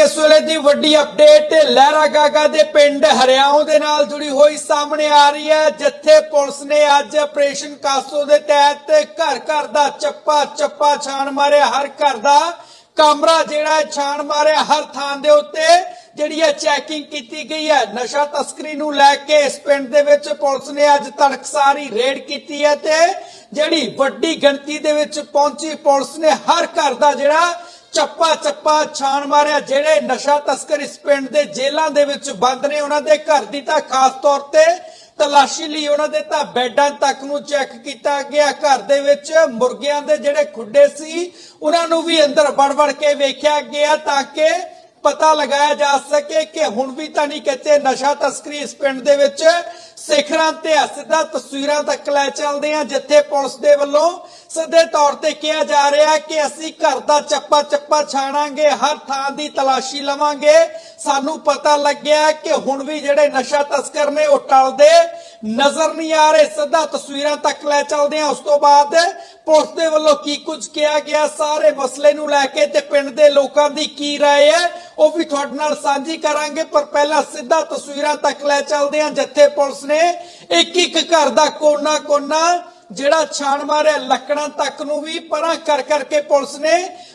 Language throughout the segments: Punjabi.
ਇਸ ਵੇਲੇ ਦੀ ਵੱਡੀ ਅਪਡੇਟ ਲਹਿਰਾ ਗਾਗਾ ਦੇ ਪਿੰਡ ਹਰਿਆਉ ਦੇ ਨਾਲ ਜੁੜੀ ਹੋਈ ਸਾਹਮਣੇ ਆ ਰਹੀ ਹੈ, ਜਿੱਥੇ ਪੁਲਿਸ ਨੇ ਅੱਜ ਆਪਰੇਸ਼ਨ ਕਾਸੋ ਦੇ ਤਹਿਤ ਘਰ ਘਰ ਦਾ ਚੱਪਾ ਚੱਪਾ ਛਾਣ ਮਾਰਿਆ। ਹਰ ਘਰ ਦਾ ਕਮਰਾ ਜਿਹੜਾ ਛਾਣ ਮਾਰਿਆ। ਹਰ ਥਾਂ ਦੇ ਉੱਤੇ ਜਿਹੜੀ ਹੈ ਚੈਕਿੰਗ ਕੀਤੀ ਗਈ ਹੈ। ਨਸ਼ਾ ਤਸਕਰੀ ਨੂੰ ਲੈ ਕੇ ਇਸ ਪਿੰਡ ਦੇ ਵਿੱਚ ਪੁਲਿਸ ਨੇ ਅੱਜ ਤੜਕਸਾਰੀ ਰੇਡ ਕੀਤੀ ਹੈ ਤੇ ਜਿਹੜੀ ਵੱਡੀ ਗਿਣਤੀ ਦੇ ਵਿੱਚ ਪਹੁੰਚੀ ਪੁਲਿਸ ਨੇ ਹਰ ਘਰ ਦਾ ਜਿਹੜਾ ਚੱਪਾ ਚੱਪਾ ਛਾਣ ਮਾਰਿਆ। ਜਿਹੜੇ ਨਸ਼ਾ ਤਸਕਰ ਇਸ ਪਿੰਡ ਦੇ ਜੇਲ੍ਹਾਂ ਦੇ ਵਿੱਚ ਬੰਦ ਨੇ, ਉਹਨਾਂ ਦੇ ਘਰ ਦੀ ਤਾਂ ਖਾਸ ਤੌਰ ਤੇ ਤਲਾਸ਼ੀ ਲਈ ਉਹਨਾਂ ਦੇ ਤਾਂ ਬੈੱਡਾਂ ਤੱਕ ਨੂੰ ਚੈੱਕ ਕੀਤਾ ਗਿਆ। ਘਰ ਦੇ ਵਿੱਚ ਮੁਰਗਿਆਂ ਦੇ ਜਿਹੜੇ ਖੁੱਡੇ ਸੀ, ਉਹਨਾਂ ਨੂੰ ਵੀ ਅੰਦਰ ਵੜ-ਵੜ ਕੇ ਵੇਖਿਆ ਗਿਆ ਤਾਂ ਕਿ ਪਤਾ ਲਗਾਇਆ ਜਾ ਸਕੇ ਕਿ ਹੁਣ ਵੀ ਤਾਂ ਨਹੀਂ ਕਿਤੇ ਨਸ਼ਾ ਤਸਕਰੀ ਇਸ ਪਿੰਡ ਦੇ ਵਿੱਚ ਸਿਖਰਾਂ ਤੇ ਆ। ਸਿੱਧਾ ਤਸਵੀਰਾਂ ਤੱਕ ਲੈ ਚੱਲਦੇ ਆ ਜਿੱਥੇ ਪੁਲਿਸ ਦੇ ਵੱਲੋਂ ਸਿੱਧੇ ਤੌਰ ਤੇ ਕਿਹਾ ਜਾ ਰਿਹਾ ਕਿ ਅਸੀਂ ਘਰ ਦਾ ਚੱਪਾ ਚੱਪਾ ਛਾਣਾਂਗੇ ਹਰ ਥਾਂ ਦੀ ਤਲਾਸ਼ੀ ਲਵਾਂਗੇ ਸਾਨੂੰ ਪਤਾ ਲੱਗਿਆ ਕਿ ਹੁਣ ਵੀ ਜਿਹੜੇ ਨਸ਼ਾ ਤਸਕਰ ਨੇ ਉਹ ਟਲਦੇ ਨਜ਼ਰ ਨਹੀਂ ਆ ਰਹੇ ਸਿੱਧਾ ਤਸਵੀਰਾਂ ਤੱਕ ਲੈ ਚੱਲਦੇ ਆ ਉਸ ਤੋਂ ਬਾਅਦ ਪੁਲਿਸ ਦੇ ਵੱਲੋਂ ਕੀ ਕੁਝ ਕਿਹਾ ਗਿਆ ਸਾਰੇ ਮਸਲੇ ਨੂੰ ਲੈ ਕੇ ਤੇ ਪਿੰਡ ਦੇ ਲੋਕਾਂ ਦੀ ਕੀ رائے ਹੈ ਉਹ ਵੀ ਤੁਹਾਡੇ ਨਾਲ ਸਾਂਝੀ ਕਰਾਂਗੇ, ਪਰ ਪਹਿਲਾਂ ਸਿੱਧਾ ਤਸਵੀਰਾਂ ਤੱਕ ਲੈ ਚੱਲਦੇ ਹਾਂ, ਜਿੱਥੇ ਪੁਲਿਸ ਨੇ ਇੱਕ ਇੱਕ ਘਰ ਦਾ ਕੋਨਾ ਕੋਨਾ ਜਿਹੜਾ ਛਾਣ ਮਾਰਿਆ ਲੱਕੜਾਂ ਤੱਕ ਨੂੰ ਵੀ, ਪਰਾਂ ਕਰ ਕਰਕੇ ਪੁਲਿਸ ਨੇ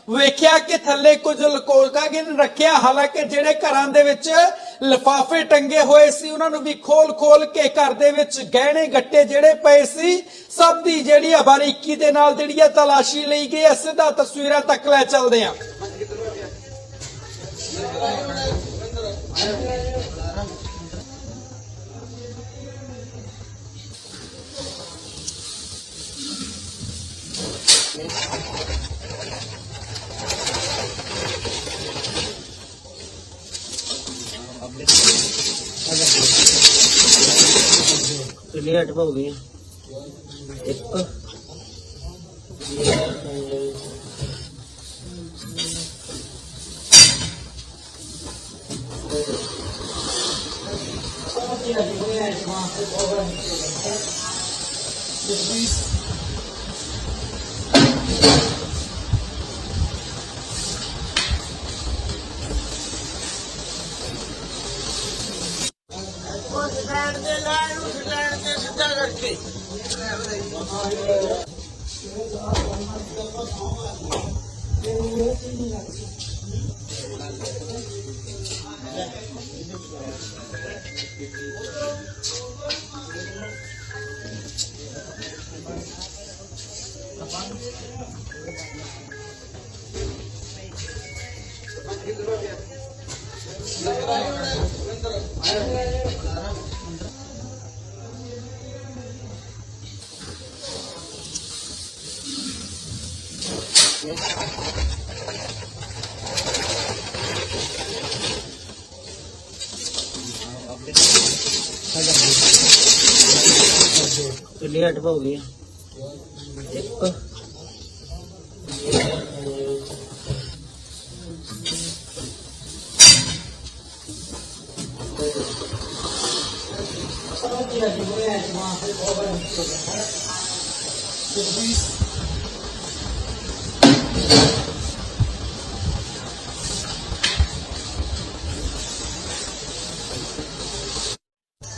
ਵੇਖਿਆ ਕਿ ਥੱਲੇ ਕੁਝ ਲਕੋਲਕਾ ਗਿਨ ਰੱਖਿਆ। ਹਾਲਾਂਕਿ ਜਿਹੜੇ ਘਰਾਂ ਦੇ ਵਿੱਚ ਲਿਫਾਫੇ ਟੰਗੇ ਹੋਏ ਸੀ, ਉਹਨਾਂ ਨੂੰ ਵੀ ਖੋਲ ਖੋਲ ਕੇ ਘਰ ਦੇ ਵਿੱਚ ਗਹਿਣੇ ਗੱਟੇ ਜਿਹੜੇ ਪਏ ਸੀ, ਸਭ ਦੀ ਜਿਹੜੀ ਆ ਬਾਰੀਕੀ ਦੇ ਨਾਲ ਜਿਹੜੀ ਆ ਤਲਾਸ਼ੀ ਲਈ ਗਈ ਹੈ, ਸਿੱਧਾ ਤਸਵੀਰਾਂ ਤੱਕ ਲੈ ਚੱਲਦੇ ਹਾਂ ਕਿੰਨੀਆਂ ਟਪਾ ਹੋ ਗਈਆਂ ਇੱਕ ਕਿੰਨੀਆਂ ਟਪਾ ਹੋ ਗਈਆਂ ਇੱਕ।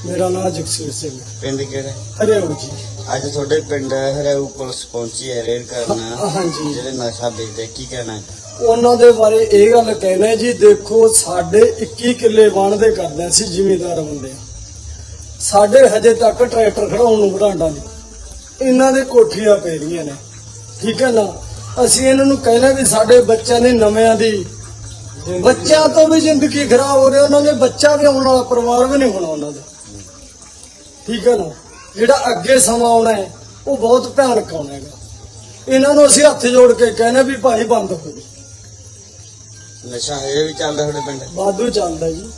ਮੇਰਾ ਨਾਮ ਜਗਸੀਰ ਸਿੰਘ ਪਿੰਡ ਕਿਹੜਾ? ਹਰਿਆਣਾ ਜੀ। ਅੱਜ ਤੁਹਾਡੇ ਪਿੰਡ ਹਰਿਆਊ ਪੁਲਿਸ ਪਹੁੰਚੀ ਹੈ ਰੇਡ ਕਰਨਾ। ਹਾਂਜੀ ਜਿਹੜੇ ਨਸ਼ਾ ਵੇਚਦੇ ਕੀ ਕਹਿਣਾ? ਹੈ? ਉਹਨਾਂ ਦੇ ਬਾਰੇ ਇਹ ਗੱਲ ਕਹਿਣਾ ਜੀ ਦੇਖੋ ਸਾਡੇ 21 ਕਿੱਲੇ ਵਣਦੇ ਕਰਦੇ ਅਸੀਂ ਜ਼ਿਮੀਂਦਾਰ ਬੰਦੇ ਸਾਡੇ ਹਜੇ ਤੱਕ ਟਰੈਕਟਰ ਖੜਾਉਣ ਨੂੰ ਬਰਾਂਡਾ ਨਹੀਂ। ਇਹਨਾਂ ਦੇ ਕੋਠੀਆਂ ਪੈ ਰਹੀਆਂ ਨੇ। ਠੀਕ ਹੈ ਨਾ? ਅਸੀਂ ਇਹਨਾਂ ਨੂੰ ਕਹਿਣਾ ਵੀ ਸਾਡੇ ਬੱਚਿਆਂ ਦੀ ਨਵਿਆਂ ਦੀ ਬੱਚਿਆਂ ਤੋਂ ਵੀ ਜ਼ਿੰਦਗੀ ਖਰਾਬ ਹੋ ਰਹੀ ਉਹਨਾਂ ਦੇ ਬੱਚਾ ਵੀ ਆਉਣ ਵਾਲਾ ਪਰਿਵਾਰ ਵੀ ਨਹੀਂ ਹੋਣਾ ਉਹਨਾਂ ਦਾ। ਠੀਕ ਹੈ ਨਾ? ਜਿਹੜਾ ਅੱਗੇ ਸਮਾਂ ਆਉਣਾ ਹੈ ਉਹ ਬਹੁਤ ਭਿਆਨਕ ਆਉਣਾ ਹੈਗਾ। ਇਹਨਾਂ ਨੂੰ ਅਸੀਂ ਹੱਥ ਜੋੜ ਕੇ ਕਹਿੰਦੇ ਵੀ ਭਾਈ ਬੰਦ ਹੋ ਜਾਓ। ਨਸ਼ਾ ਹਜੇ ਵੀ ਚੱਲਦਾ ਤੁਹਾਡੇ ਪਿੰਡ। ਵਾਧੂ ਚੱਲਦਾ ਜੀ।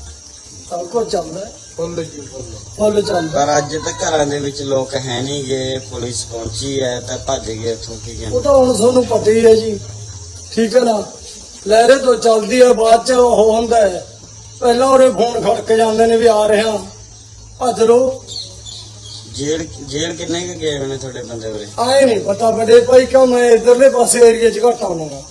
ਸਭ ਕੁਝ ਚੱਲਦਾ। ਹੈ ਫੁੱਲ। ਚੱਲਦਾ। ਪਰ ਅੱਜ ਤੱਕ ਘਰਾਂ ਦੇ ਵਿੱਚ ਲੋਕ ਹੈ ਨਹੀਂ ਗਏ ਪੁਲਿਸ ਪਹੁੰਚੀ ਹੈ ਤਾਂ ਭੱਜ ਗਏ ਇੱਥੋਂ ਕੀ ਉਹ ਕਹਿਣਾ ਤਾਂ ਹੁਣ ਤੁਹਾਨੂੰ ਪਤਾ ਹੀ ਹੈ ਜੀ। ਠੀਕ ਹੈ ਨਾ? ਲਹਿਰੇ ਤੋਂ ਚੱਲਦੀ ਹੈ ਬਾਅਦ ਚ ਉਹ ਹੁੰਦਾ ਹੈ। ਪਹਿਲਾਂ ਉਹਦੇ ਫੋਨ ਖੜਕ ਜਾਂਦੇ ਨੇ ਵੀ ਆ ਰਿਹਾ। ਭੱਜ ਲੋ ਜੇਲ੍ਹ ਜੇਲ੍ਹ ਕਿੰਨੇ ਕੁ ਗਏ ਹੋਣੇ ਤੁਹਾਡੇ ਬੰਦੇ ਉਰੇ? ਆਏ ਨਹੀਂ ਪਤਾ ਵੱਡੇ ਭਾਈ ਕਿਉਂ ਮੈਂ ਇਧਰਲੇ ਪਾਸੇ ਏਰੀਆ ਚ ਘੱਟ ਆਉਂਗਾ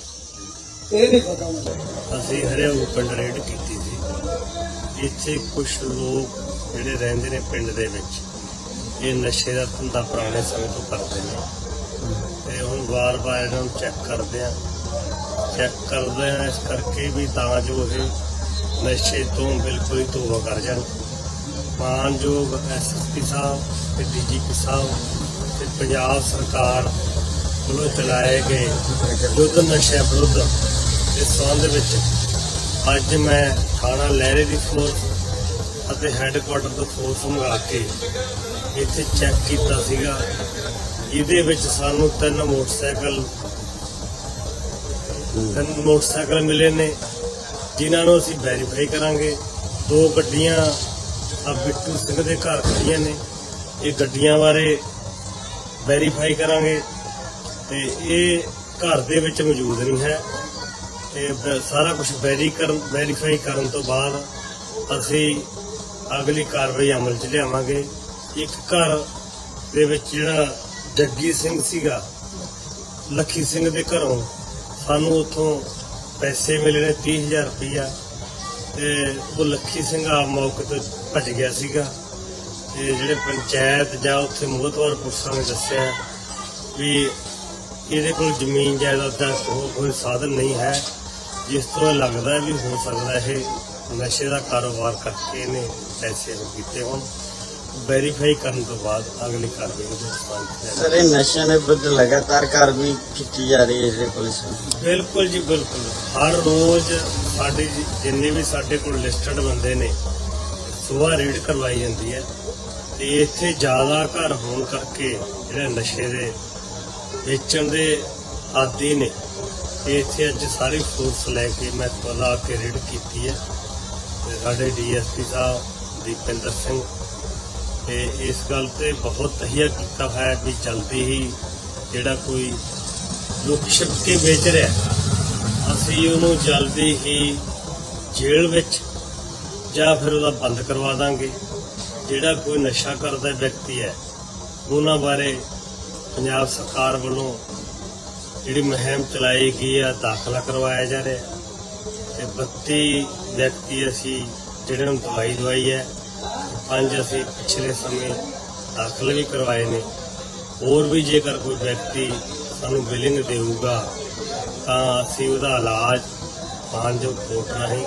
ਇਹ ਨਹੀਂ ਪਤਾ ਮੈਨੂੰ। ਅਸੀਂ ਹਰਿਆਣਾ ਪਿੰਡ ਰੇਡ ਕੀਤੀ ਸੀ। ਇੱਥੇ ਕੁਝ ਲੋਕ ਜਿਹੜੇ ਰਹਿੰਦੇ ਨੇ ਪਿੰਡ ਦੇ ਵਿੱਚ ਇਹ ਨਸ਼ੇ ਦਾ ਧੰਦਾ ਪੁਰਾਣੇ ਸਮੇਂ ਤੋਂ ਕਰਦੇ ਨੇ। ਤੇ ਹੁਣ ਵਾਰ-ਵਾਰ ਇਹਨਾਂ ਨੂੰ ਚੈੱਕ ਕਰਦੇ ਆ। ਚੈੱਕ ਕਰਦੇ ਆ ਇਸ ਕਰਕੇ ਵੀ ਤਾਂ ਜੋ ਇਹ ਨਸ਼ੇ ਤੋਂ ਬਿਲਕੁਲ ਹੀ ਤੋਬਾ ਕਰ ਜਾਣ। ਮਾਨਯੋਗ ਐਸਪੀ ਸਾਹਿਬ ਤੇ ਡੀਜੀਪੀ ਸਾਹਿਬ ਤੇ ਪੰਜਾਬ ਸਰਕਾਰ ਵੱਲੋਂ ਚਲਾਏ ਗਏ ਯੁੱਧ ਨਸ਼ੇ ਵਿਰੁੱਧ ਦੇ ਸੰਬੰਧ ਵਿੱਚ ਅੱਜ ਮੈਂ ਥਾਣਾ ਲਹਿਰੇ ਦੀ ਫੋਰਸ ਅਤੇ ਹੈੱਡਕੁਆਟਰ ਤੋਂ ਫੋਰਸ ਮੰਗਾ ਕੇ ਇੱਥੇ ਚੈੱਕ ਕੀਤਾ ਸੀਗਾ। ਇਹਦੇ ਵਿੱਚ ਸਾਨੂੰ ਤਿੰਨ ਮੋਟਰਸਾਈਕਲ ਤਿੰਨ ਮੋਟਰਸਾਈਕਲ ਮਿਲੇ ਨੇ, ਜਿਨ੍ਹਾਂ ਨੂੰ ਅਸੀਂ ਵੈਰੀਫਾਈ ਕਰਾਂਗੇ। ਦੋ ਗੱਡੀਆਂ ਆ ਬਿੱਟੂ ਸਿੰਘ ਦੇ ਘਰ ਖੜੀਆਂ ਨੇ। ਇਹ ਗੱਡੀਆਂ ਬਾਰੇ ਵੈਰੀਫਾਈ ਕਰਾਂਗੇ। ਤੇ ਇਹ ਘਰ ਦੇ ਵਿੱਚ ਮੌਜੂਦ ਨਹੀਂ ਹੈ। ਤੇ ਸਾਰਾ ਕੁਝ ਵੈਰੀ ਕਰਨ ਵੈਰੀਫਾਈ ਕਰਨ ਤੋਂ ਬਾਅਦ ਅਸੀਂ ਅਗਲੀ ਕਾਰਵਾਈ ਅਮਲ 'ਚ ਲਿਆਵਾਂਗੇ। ਇੱਕ ਘਰ ਦੇ ਵਿੱਚ ਜਿਹੜਾ ਜੱਗੀ ਸਿੰਘ ਸੀਗਾ, ਲੱਖੀ ਸਿੰਘ ਦੇ ਘਰੋਂ ਸਾਨੂੰ ਉੱਥੋਂ ਪੈਸੇ ਮਿਲੇ ਨੇ 30000 ਰੁਪਇਆ ਤੇ ਉਹ ਲੱਖੀ ਸਿੰਘ ਆ ਮੌਕੇ ਤੇ ਭੱਜ ਗਿਆ ਸੀਗਾ। ਤੇ ਜਿਹੜੇ ਪੰਚਾਇਤ ਜਾਂ ਉੱਥੇ ਮੋਹਤਵਾਰ ਪੁਰਸ਼ਾਂ ਨੇ ਦੱਸਿਆ ਵੀ ਇਹਦੇ ਕੋਲ ਜ਼ਮੀਨ ਜਾਇਦਾਦ ਦਾ ਕੋਈ ਸਾਧਨ ਨਹੀਂ ਹੈ। ਜਿਸ ਤੋਂ ਲੱਗਦਾ ਹੈ ਵੀ ਹੋ ਸਕਦਾ ਇਹ ਨਸ਼ੇ ਦਾ ਕਾਰੋਬਾਰ ਕਰਕੇ ਇਹਨੇ ਪੈਸੇ ਨੂੰ ਕੀਤੇ ਹੋਣ। ਵੈਰੀਫਾਈ ਕਰਨ ਤੋਂ ਬਾਅਦ ਅਗਲੀ ਕਾਰਵਾਈ ਦੇ ਸੰਬੰਧ ਸਰ ਇਹ ਨਸ਼ਿਆਂ ਦੇ ਵਿਰੁੱਧ ਲਗਾਤਾਰ ਕਾਰਵਾਈ ਕੀਤੀ ਜਾ ਰਹੀ ਹੈ ਜਿਹੜੇ ਪੁਲਿਸ ਬਿਲਕੁਲ ਜੀ ਬਿਲਕੁਲ। ਹਰ ਰੋਜ਼ ਸਾਡੇ ਜਿੰਨੇ ਵੀ ਸਾਡੇ ਕੋਲ ਲਿਸਟਡ ਬੰਦੇ ਨੇ ਸੁਬਾਹ ਰੇਡ ਕਰਵਾਈ ਜਾਂਦੀ ਹੈ। ਤੇ ਇੱਥੇ ਜ਼ਿਆਦਾ ਘਰ ਹੋਣ ਕਰਕੇ ਜਿਹੜੇ ਨਸ਼ੇ ਦੇ ਵੇਚਣ ਦੇ ਆਦੀ ਨੇ ਤੇ ਇੱਥੇ ਅੱਜ ਸਾਰੀ ਫੋਰਸ ਲੈ ਕੇ ਮੈਂ ਤੋਲਾ ਕੇ ਰੇਡ ਕੀਤੀ ਹੈ। ਤੇ ਸਾਡੇ ਡੀਐਸਪੀ ਸਾਹਿਬ, ਦੀਪਿੰਦਰ ਸਿੰਘ, ਤੇ ਇਸ ਗੱਲ ਤੇ ਬਹੁਤ ਤਹੀਆ ਕੀਤਾ ਹੈ ਵੀ ਜਲਦੀ ਹੀ ਜਿਹੜਾ ਕੋਈ ਲੁਕ ਛਿਪ ਕੇ ਵੇਚ ਰਿਹਾ, ਅਸੀਂ ਉਹਨੂੰ ਜਲਦੀ ਹੀ ਜੇਲ੍ਹ ਵਿੱਚ ਜਾਂ ਫਿਰ ਉਹਦਾ ਬੰਦ ਕਰਵਾ ਦਾਂਗੇ। ਜਿਹੜਾ ਕੋਈ ਨਸ਼ਾ ਕਰਦਾ ਵਿਅਕਤੀ ਹੈ, ਉਹਨਾਂ ਬਾਰੇ ਪੰਜਾਬ ਸਰਕਾਰ ਵੱਲੋਂ ਜਿਹੜੀ ਮੁਹਿੰਮ ਚਲਾਈ ਗਈ ਆ ਦਾਖਲਾ ਕਰਵਾਇਆ ਜਾ ਰਿਹਾ। ਹੈ ਤੇ 32 ਵਿਅਕਤੀ ਅਸੀਂ ਜਿਹੜੇ ਨੂੰ ਦਵਾਈ ਦਵਾਈ ਹੈ, ਪੰਜ ਅਸੀਂ ਪਿਛਲੇ ਸਮੇਂ ਦਾਖਲ ਵੀ ਕਰਵਾਏ ਨੇ। ਹੋਰ ਵੀ ਜੇਕਰ ਕੋਈ ਵਿਅਕਤੀ ਸਾਨੂੰ ਬਿਲਿੰਗ ਦੇਊਗਾ, ਤਾਂ ਅਸੀਂ ਉਹਦਾ ਇਲਾਜ ਮਾਨਯੋਗ ਕੋਰਟ ਰਾਹੀਂ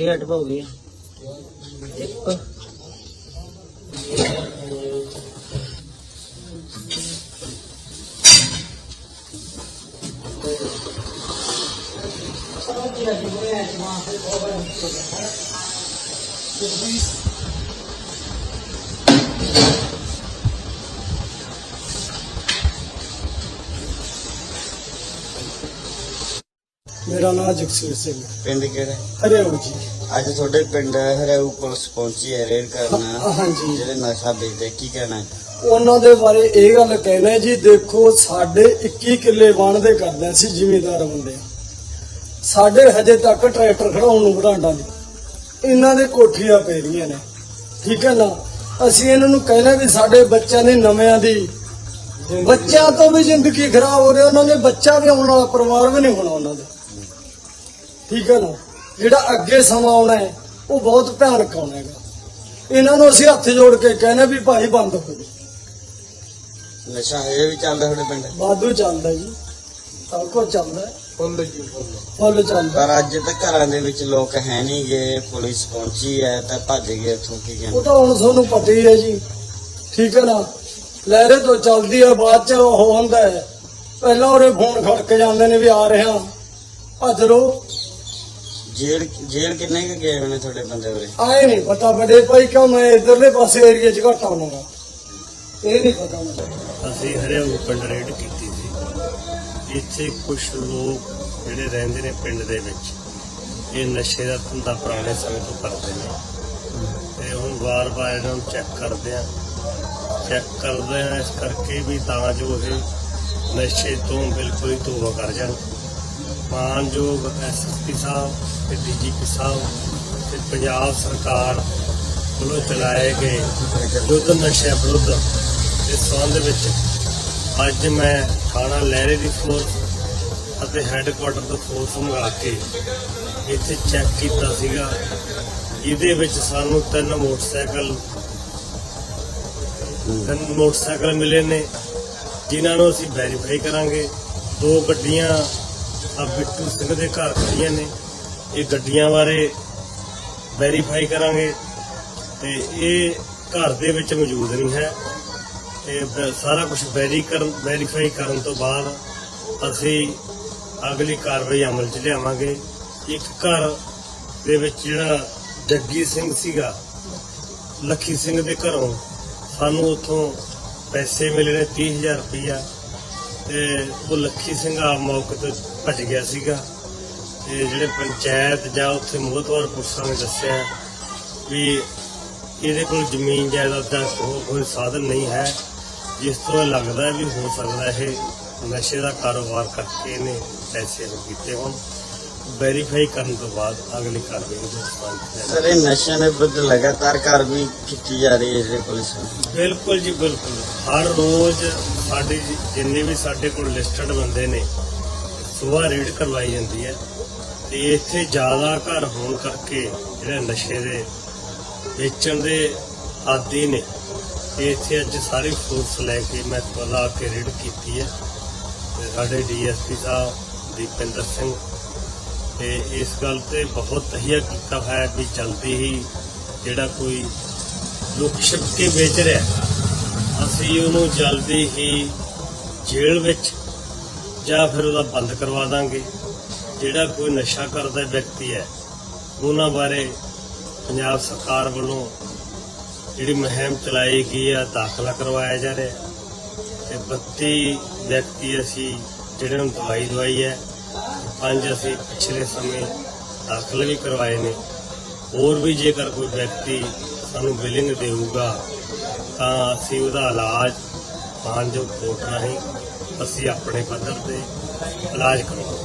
ਕਰਾਂਗੇ ਕਿੰਨੀ ਹਟ ਪਾਉਗੀ ਇੱਕ। ਮੇਰਾ ਨਾਮ ਜਗਸੀਰ ਸਿੰਘ ਹੈ। ਪਿੰਡ ਕਿਹੜਾ? ਹਰਿਆਣਾ ਜੀ। ਅੱਜ ਤੁਹਾਡੇ ਪਿੰਡ ਹਰਿਆਊ ਪੁਲਿਸ ਪਹੁੰਚੀ ਹੈ ਰੇਡ ਕਰਨਾ। ਹਾਂਜੀ। ਜਿਹੜੇ ਨਸ਼ਾ ਵੇਚਦੇ ਕੀ ਕਹਿਣਾ? ਹੈ? ਉਹਨਾਂ ਦੇ ਬਾਰੇ ਇਹ ਗੱਲ ਕਹਿਣਾ ਜੀ ਦੇਖੋ ਸਾਡੇ 21 ਕਿੱਲੇ ਬਣਦੇ ਕਰਦੇ ਸੀ ਜ਼ਿਮੀਂਦਾਰ ਬੰਦੇ। ਸਾਡੇ ਹਜੇ ਤੱਕ ਟਰੈਕਟਰ ਖੜਾਉਣ ਨੂੰ ਬਰਾਂਡਾ ਨਹੀਂ। ਇਹਨਾਂ ਦੇ ਕੋਠੀਆਂ ਪੈ ਰਹੀਆਂ ਨੇ। ਠੀਕ ਹੈ ਨਾ? ਅਸੀਂ ਇਹਨਾਂ ਨੂੰ ਕਹਿਣਾ ਵੀ ਸਾਡੇ ਬੱਚਿਆਂ ਦੀ ਨਵਿਆਂ ਦੀ ਬੱਚਿਆਂ ਤੋਂ ਵੀ ਜ਼ਿੰਦਗੀ ਖਰਾਬ ਹੋ ਰਹੀ ਉਹਨਾਂ ਦੇ ਬੱਚਾ ਵੀ ਆਉਣ ਵਾਲਾ ਪਰਿਵਾਰ ਵੀ ਨਹੀਂ ਹੋਣਾ ਉਹਨਾਂ ਦਾ। ਠੀਕ ਹੈ ਨਾ? ਜਿਹੜਾ ਅੱਗੇ ਸਮਾਂ ਆਉਣਾ ਹੈ ਉਹ ਬਹੁਤ ਭਿਆਨਕ ਆਉਣਾ ਹੈਗਾ। ਇਹਨਾਂ ਨੂੰ ਅਸੀਂ ਹੱਥ ਜੋੜ ਕੇ ਕਹਿੰਦੇ ਵੀ ਭਾਈ ਬੰਦ ਹੋ ਜਾਓ। ਨਸ਼ਾ ਹਜੇ ਵੀ ਚੱਲਦਾ ਤੁਹਾਡੇ ਪਿੰਡ। ਵਾਧੂ ਚੱਲਦਾ ਜੀ। ਸਭ ਕੁਝ ਚੱਲਦਾ ਹੈ। ਫੁੱਲ ਚੱਲਦਾ ਪਰ ਅੱਜ ਤੱਕ ਘਰਾਂ ਦੇ ਵਿੱਚ ਲੋਕ ਹੈ ਨਹੀਂ ਗੇ ਪੁਲਿਸ ਪਹੁੰਚੀ ਹੈ ਤਾਂ ਭੱਜ ਗਏ ਇੱਥੋਂ ਕੀ ਉਹ ਕਹਿੰਦੇ ਤਾਂ ਹੁਣ ਤੁਹਾਨੂੰ ਪਤਾ ਹੀ ਹੈ ਜੀ। ਠੀਕ ਹੈ ਨਾ? ਲਹਿਰੇ ਤੋਂ ਚੱਲਦੀ ਹੈ ਬਾਅਦ ਚ ਉਹ ਹੁੰਦਾ ਹੈ। ਪਹਿਲਾਂ ਉਹਦੇ ਫੋਨ ਖੜਕ ਜਾਂਦੇ ਨੇ ਵੀ ਆ ਰਿਹਾ। ਭੱਜ ਲੋ ਜੇਲ੍ਹ ਜੇਲ੍ਹ ਕਿੰਨੇ ਕੁ ਗਏ ਹੋਏ ਨੇ ਤੁਹਾਡੇ ਬੰਦੇ ਉਰੇ? ਆਏ ਨਹੀਂ ਪਤਾ ਬੜੇ ਭਾਈ ਕਿਉਂ ਮੈਂ ਇਧਰਲੇ ਪਾਸੇ ਏਰੀਆ 'ਚ ਘੱਟ ਆਉਣਾਗਾ ਇਹ ਨਹੀਂ ਪਤਾ ਮੈਨੂੰ। ਅਸੀਂ ਹਰਿਆਣਾ ਪਿੰਡ ਰੇਡ ਕੀਤੀ ਸੀ। ਇੱਥੇ ਕੁਝ ਲੋਕ ਜਿਹੜੇ ਰਹਿੰਦੇ ਨੇ ਪਿੰਡ ਦੇ ਵਿੱਚ ਇਹ ਨਸ਼ੇ ਦਾ ਧੰਦਾ ਪੁਰਾਣੇ ਸਮੇਂ ਤੋਂ ਕਰਦੇ ਨੇ। ਤੇ ਹੁਣ ਵਾਰ-ਵਾਰ ਇਹਨਾਂ ਨੂੰ ਚੈੱਕ ਕਰਦੇ ਆ। ਚੈੱਕ ਕਰਦੇ ਆ ਇਸ ਕਰਕੇ ਵੀ ਤਾਂ ਜੋ ਇਹ ਨਸ਼ੇ ਤੋਂ ਬਿਲਕੁਲ ਹੀ ਤੋਬਾ ਕਰ ਜਾਣ। ਮਾਨਯੋਗ ਐਸਐਸਪੀ ਸਾਹਿਬ ਤੇ ਡੀਜੀਪੀ ਸਾਹਿਬ ਤੇ ਪੰਜਾਬ ਸਰਕਾਰ ਵੱਲੋਂ ਚਲਾਏ ਗਏ ਯੁੱਧ ਨਸ਼ੇ ਵਿਰੁੱਧ ਦੇ ਸੰਬੰਧ ਵਿੱਚ ਅੱਜ ਮੈਂ ਥਾਣਾ ਲਹਿਰੇ ਦੀ ਫੋਰਸ ਅਤੇ ਹੈੱਡਕੁਆਟਰ ਤੋਂ ਫੋਰਸ ਮੰਗਾ ਕੇ ਇੱਥੇ ਚੈੱਕ ਕੀਤਾ ਸੀਗਾ। ਇਹਦੇ ਵਿੱਚ ਸਾਨੂੰ ਤਿੰਨ ਮੋਟਰਸਾਈਕਲ ਤਿੰਨ ਮੋਟਰਸਾਈਕਲ ਮਿਲੇ ਨੇ, ਜਿਨ੍ਹਾਂ ਨੂੰ ਅਸੀਂ ਵੈਰੀਫਾਈ ਕਰਾਂਗੇ। ਦੋ ਗੱਡੀਆਂ ਆ ਬਿੱਟੂ ਸਿੰਘ ਦੇ ਘਰ ਖੜੀਆਂ ਨੇ। ਇਹ ਗੱਡੀਆਂ ਬਾਰੇ ਵੈਰੀਫਾਈ ਕਰਾਂਗੇ ਤੇ ਇਹ ਘਰ ਦੇ ਵਿੱਚ ਮੌਜੂਦ ਨਹੀਂ ਹੈ। ਤੇ ਸਾਰਾ ਕੁਝ ਵੈਰੀ ਕਰਨ ਵੈਰੀਫਾਈ ਕਰਨ ਤੋਂ ਬਾਅਦ ਅਸੀਂ ਅਗਲੀ ਕਾਰਵਾਈ ਅਮਲ 'ਚ ਲਿਆਵਾਂਗੇ। ਇੱਕ ਘਰ ਦੇ ਵਿੱਚ ਜਿਹੜਾ ਜੱਗੀ ਸਿੰਘ ਸੀਗਾ, ਲੱਖੀ ਸਿੰਘ ਦੇ ਘਰੋਂ ਸਾਨੂੰ ਉੱਥੋਂ ਪੈਸੇ ਮਿਲੇ ਨੇ 30000 ਰੁਪਇਆ ਤੇ ਉਹ ਲੱਖੀ ਸਿੰਘ ਆ ਮੌਕੇ ਤੋਂ ਭੱਜ ਗਿਆ ਸੀਗਾ ਤੇ ਜਿਹੜੇ ਪੰਚਾਇਤ ਜਾਂ ਉੱਥੇ ਮੋਹਤਵਾਰ ਪੁਰਸ਼ਾਂ ਨੇ ਦੱਸਿਆ ਵੀ ਇਹਦੇ ਕੋਲ ਜ਼ਮੀਨ ਜਾਇਦਾਦ ਦਾ ਕੋਈ ਸਾਧਨ ਨਹੀਂ ਹੈ ਜਿਸ ਤੋਂ ਇਹ ਲੱਗਦਾ ਵੀ ਹੋ ਸਕਦਾ ਇਹ ਨਸ਼ੇ ਦਾ ਕਾਰੋਬਾਰ ਕਰਕੇ ਇਹਨੇ ਪੈਸੇ ਨੂੰ ਕੀਤੇ ਹੋਣ। ਵੈਰੀਫਾਈ ਕਰਨ ਤੋਂ ਬਾਅਦ ਅਗਲੀ ਕਾਰਵਾਈ ਦੇ ਸਰ ਇਹ ਨਸ਼ਿਆਂ ਦੇ ਵਿਰੁੱਧ ਲਗਾਤਾਰ ਕਾਰਵਾਈ ਕੀਤੀ ਜਾ ਰਹੀ ਹੈ ਜਿਹੜੇ ਪੁਲਿਸ ਬਿਲਕੁਲ ਜੀ ਬਿਲਕੁਲ। ਹਰ ਰੋਜ਼ ਸਾਡੇ ਜਿੰਨੇ ਵੀ ਸਾਡੇ ਕੋਲ ਲਿਸਟਡ ਬੰਦੇ ਨੇ ਸੁਬਾਹ ਰੇਡ ਕਰਵਾਈ ਜਾਂਦੀ ਹੈ। ਤੇ ਇੱਥੇ ਜ਼ਿਆਦਾ ਘਰ ਹੋਣ ਕਰਕੇ ਜਿਹੜੇ ਨਸ਼ੇ ਦੇ ਵੇਚਣ ਦੇ ਆਦੀ ਨੇ, ਤੇ ਇੱਥੇ ਅੱਜ ਸਾਰੀ ਫੋਰਸ ਲੈ ਕੇ ਮੈਂ ਕੋਲਾ ਕੇ ਰੇਡ ਕੀਤੀ ਹੈ। ਤੇ ਸਾਡੇ ਡੀਐਸਪੀ ਸਾਹਿਬ, ਦੀਪਿੰਦਰ ਸਿੰਘ, ਤੇ ਇਸ ਗੱਲ ਤੇ ਬਹੁਤ ਤਹੀਆ ਕੀਤਾ ਹੈ ਵੀ ਜਲਦੀ ਹੀ ਜਿਹੜਾ ਕੋਈ ਲੁਕ ਛਿਪ ਕੇ ਵੇਚ ਰਿਹਾ, ਅਸੀਂ ਉਹਨੂੰ ਜਲਦੀ ਹੀ ਜੇਲ੍ਹ ਵਿੱਚ ਜਾਂ ਫਿਰ ਉਹਦਾ ਬੰਦ ਕਰਵਾ ਦਾਂਗੇ। ਜਿਹੜਾ ਕੋਈ ਨਸ਼ਾ ਕਰਦਾ ਵਿਅਕਤੀ ਹੈ, ਉਹਨਾਂ ਬਾਰੇ ਪੰਜਾਬ ਸਰਕਾਰ ਵੱਲੋਂ ਜਿਹੜੀ ਮੁਹਿੰਮ ਚਲਾਈ ਗਈ ਹੈ, ਦਾਖਲਾ ਕਰਵਾਇਆ ਜਾ ਰਿਹਾ ਹੈ। ਤੇ 32 ਵਿਅਕਤੀ ਅਸੀਂ ਜਿਹੜੇ ਨੂੰ ਦਵਾਈ ਦਵਾਈ ਹੈ, ਪੰਜ ਅਸੀਂ ਪਿਛਲੇ ਸਮੇਂ ਦਾਖਲ ਵੀ ਕਰਵਾਏ ਨੇ। ਹੋਰ ਵੀ ਜੇਕਰ ਕੋਈ ਵਿਅਕਤੀ ਸਾਨੂੰ ਬਿਲਿੰਗ ਦੇਊਗਾ, ਤਾਂ ਅਸੀਂ ਉਹਦਾ ਇਲਾਜ ਮਾਨਯੋਗ ਕੋਰਟ ਰਾਹੀਂ ਅਸੀਂ ਆਪਣੇ ਪੱਧਰ ਤੇ ਇਲਾਜ ਕਰਾਂਗੇ।